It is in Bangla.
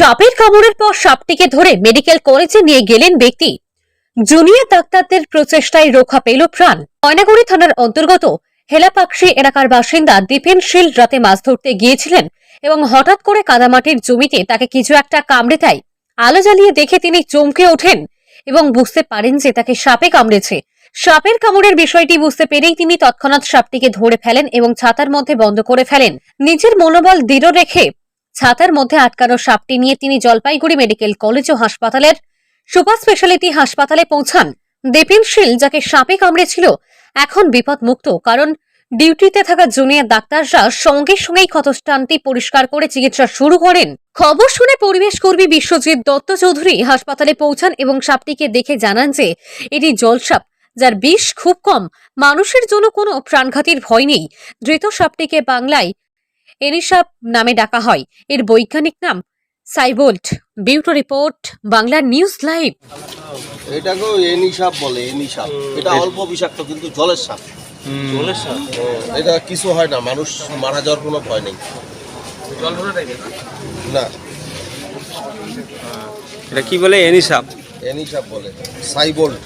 সাপের কামড়ের পর সাপটিকে ধরে মেডিকেল কলেজে নিয়ে গেলেন ব্যক্তি। জুনিয়র ডাক্তারদের প্রচেষ্টায় রক্ষা পেল প্রাণ। ময়নাগুড়ি থানার অন্তর্গত হেলাপাক্ষী এলাকার বাসিন্দা দীপেন শীল রাতে মাছ ধরতে গিয়েছিলেন এবং হঠাৎ করে কাদামাটির জমিতে তাকে কিছু একটা কামড়ে দেয়। আলো জ্বালিয়ে দেখে তিনি চমকে ওঠেন এবং বুঝতে পারেন যে তাকে সাপে কামড়েছে। সাপের কামড়ের বিষয়টি বুঝতে পেরেই তিনি তৎক্ষণাৎ সাপটিকে ধরে ফেলেন এবং ছাতার মধ্যে বন্ধ করে ফেলেন। নিজের মনোবল দৃঢ় রেখে ছাতার মধ্যে আটকানো সাপটি নিয়ে তিনি জলপাইগুড়ি মেডিকেল কলেজ ও হাসপাতালের সুপার স্পেশালিটি হাসপাতালে পৌঁছান। দেপিন শীল, যাকে সাপে কামড়েছিল, এখন বিপদমুক্ত, কারণ ডিউটিতে থাকা জুনিয়র ডাক্তাররা সঙ্গে সঙ্গেই ক্ষতস্থানটি পরিষ্কার করে চিকিৎসা শুরু করেন। খবর শুনে পরিবেশ কর্মী বিশ্বজিৎ দত্ত চৌধুরী হাসপাতালে পৌঁছান এবং সাপটিকে দেখে জানান যে, এটি জলসাপ যার বিষ খুব কম। মানুষের জন্য কোনো প্রাণঘাতীর ভয় নেই। ধৃত সাপটিকে বাংলায় এনিসাপ নামে ডাকা হয়। এর বৈজ্ঞানিক নাম সাইবোল্ট। বিউটো রিপোর্ট বাংলা নিউজ লাইভ। এটাকেও এনিসাপ বলে এনিসাপ এটা অল্প বিষাক্ত কিন্তু জলের সাপ জলের সাপ এটা কিছু হয় না মানুষ মারা যাওয়ার কোনো ভয় নেই। জল ভরে থাকে না। এটা কি বলে? এনি সাপ এনি সাপ বলে। সাইবোল্ট।